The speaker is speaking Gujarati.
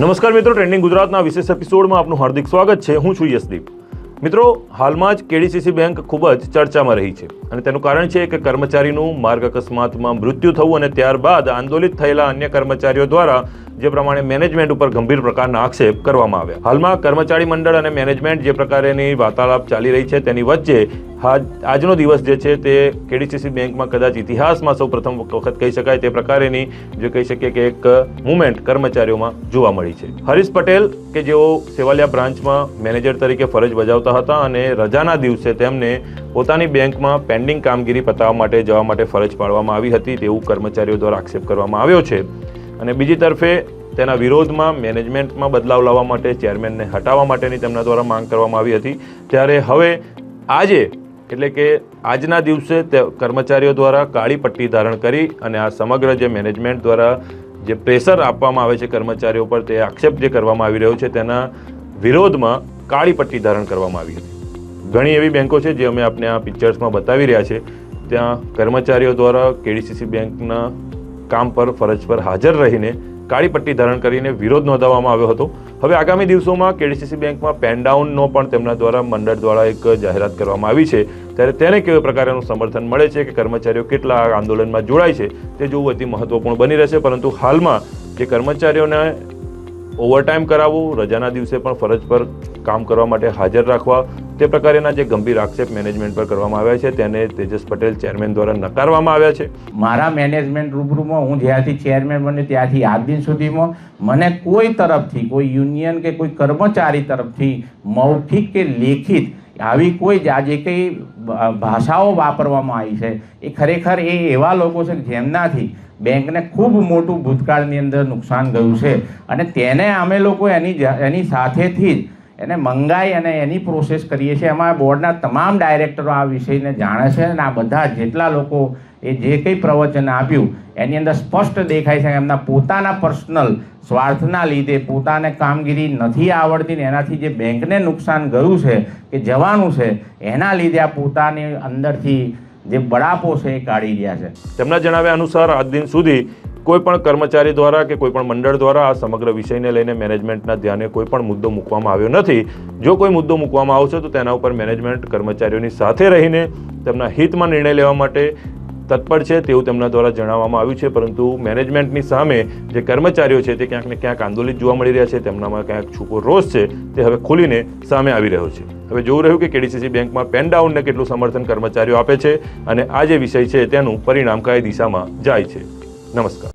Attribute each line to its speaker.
Speaker 1: નમસ્કાર મિત્રો ટ્રેન્ડિંગ ગુજરાતના વિશેષ એપિસોડમાં આપનું હાર્દિક સ્વાગત છે. હું છું યશદીપ. મિત્રો, હાલમાં જ કેડીસીસી બેંક ખૂબ જ ચર્ચામાં રહી છે અને તેનું કારણ છે કે કર્મચારીનું માર્ગ અકસ્માતમાં મૃત્યુ થવું અને ત્યારબાદ આંદોલિત થયેલા અન્ય કર્મચારીઓ દ્વારા જે પ્રમાણે મેનેજમેન્ટ ઉપર ગંભીર પ્રકારના આક્ષેપ કરવામાં આવ્યા. હાલમાં કર્મચારી મંડળ અને મેનેજમેન્ટ જે પ્રકારેની વાર્તાલાપ ચાલી રહી છે તેની વચ્ચે આજનો દિવસ જે છે તે કેડીસીસી બેંકમાં કદાચ ઇતિહાસમાં સૌ પ્રથમ વખત કહી શકાય તે પ્રકારેની જે કહી શકીએ કે એક મુવમેન્ટ કર્મચારીઓમાં જોવા મળી છે. હરીશ પટેલ કે જેઓ સેવાલિયા બ્રાન્ચમાં મેનેજર તરીકે ફરજ બજાવતા હતા અને રજાના દિવસે તેમને પોતાની બેંકમાં પેન્ડિંગ કામગીરી પતાવવા માટે જવા માટે ફરજ પાડવામાં આવી હતી તેવું કર્મચારીઓ દ્વારા આક્ષેપ કરવામાં આવ્યો છે. અને બીજી તરફે તેના વિરોધમાં મેનેજમેન્ટમાં બદલાવ લાવવા માટે ચેરમેનને હટાવવા માટેની તેમના દ્વારા માંગ કરવામાં આવી હતી. ત્યારે હવે આજે એટલે કે આજના દિવસે તે કર્મચારીઓ દ્વારા કાળી પટ્ટી ધારણ કરી અને આ સમગ્ર જે મેનેજમેન્ટ દ્વારા જે પ્રેશર આપવામાં આવે છે કર્મચારીઓ પર તે આક્ષેપ જે કરવામાં આવી રહ્યો છે તેના વિરોધમાં કાળી પટ્ટી ધારણ કરવામાં આવી હતી. ઘણી એવી બેંકો છે જે અમે આપને આ પિક્ચર્સમાં બતાવી રહ્યા છે. ત્યાં કર્મચારીઓ દ્વારા કેડીસીસી બેંકના કામ પર, ફરજ પર હાજર રહીને કાળી પટ્ટી ધારણ કરીને વિરોધ નોંધાવવામાં આવ્યો હતો. હવે આગામી દિવસોમાં કેડીસીસી બેંકમાં પેનડાઉનનો પણ તેમના દ્વારા મંડળ દ્વારા એક જાહેરાત કરવામાં આવી છે. ત્યારે તેને કેવા પ્રકારનું સમર્થન મળે છે કે કર્મચારીઓ કેટલા આંદોલનમાં જોડાય છે તે જોવું અતિ મહત્વપૂર્ણ બની રહેશે, પરંતુ હાલમાં જે કર્મચારીઓને ઓવરટાઈમ કરાવવું, રજાના દિવસે પણ ફરજ પર કામ કરવા માટે હાજર રાખવા, તે પ્રકારના જે ગંભીર આક્ષેપ મેનેજમેન્ટ પર કરવામાં આવ્યા છે, તેને તેજસ પટેલ ચેરમેન દ્વારા નકારવામાં આવ્યા છે.
Speaker 2: મારા મેનેજમેન્ટ રૂબરૂમાં, હું જ્યાંથી ચેરમેન બન્યો ત્યાંથી આજ દિન સુધીમાં, મને કોઈ તરફથી, કોઈ યુનિયન કે કોઈ કર્મચારી તરફથી, મૌખિક કે લેખિત, આવી કોઈ જ આજે કંઈ ભાષાઓ વાપરવામાં આવી છે. એ ખરેખર એ એવા લોકો છે જેમનાથી બેંકને ખૂબ મોટું ભૂતકાળની અંદર નુકસાન ગયું છે. અને તેને અમે લોકો એની એની સાથેથી જ એને મંગાઈ અને એની પ્રોસેસ કરીએ છીએ. એમાં બોર્ડના તમામ ડાયરેક્ટરો આ વિષયને જાણે છે અને આ બધા જેટલા લોકો એ જે કંઈ પ્રવચન આપ્યું, એની અંદર સ્પષ્ટ દેખાય છે એમના પોતાના પર્સનલ સ્વાર્થના લીધે પોતાને કામગીરી નથી આવડતી ને એનાથી જે બેંકને નુકસાન ગયું છે કે જવાનું છે, એના લીધે આ પોતાની અંદરથી જે બળાપો છે એ કાઢી રહ્યા છે.
Speaker 1: તેમના જણાવ્યા અનુસાર આજ દિન સુધી કોઈ પણ કર્મચારી દ્વારા કે કોઈ પણ મંડળ દ્વારા આ સમગ્ર વિષયને લઈને મેનેજમેન્ટના ધ્યાને કોઈ પણ મુદ્દો મૂકવામાં આવ્યો નથી. જો કોઈ મુદ્દો મૂકવામાં આવશે તો તેના ઉપર મેનેજમેન્ટ કર્મચારીઓની સાથે રહીને તેમના હિતમાં નિર્ણય લેવા માટે તત્પર છે તેવું તેમના દ્વારા જણાવવામાં આવ્યું છે. પરંતુ મેનેજમેન્ટની સામે જે કર્મચારીઓ છે તે ક્યાંક ને ક્યાંક આંદોલિત જોવા મળી રહ્યા છે. તેમનામાં ક્યાંક છૂપો રોષ છે. તે હવે ખુલીને સામે આવી રહ્યો છે. હવે જોવું રહ્યું કે કેડીસીસી બેંકમાં પેન ડાઉનને કેટલું સમર્થન કર્મચારીઓ આપે છે અને આ જે વિષય છે તેનું પરિણામ કઈ દિશામાં જાય છે. નમસ્કાર.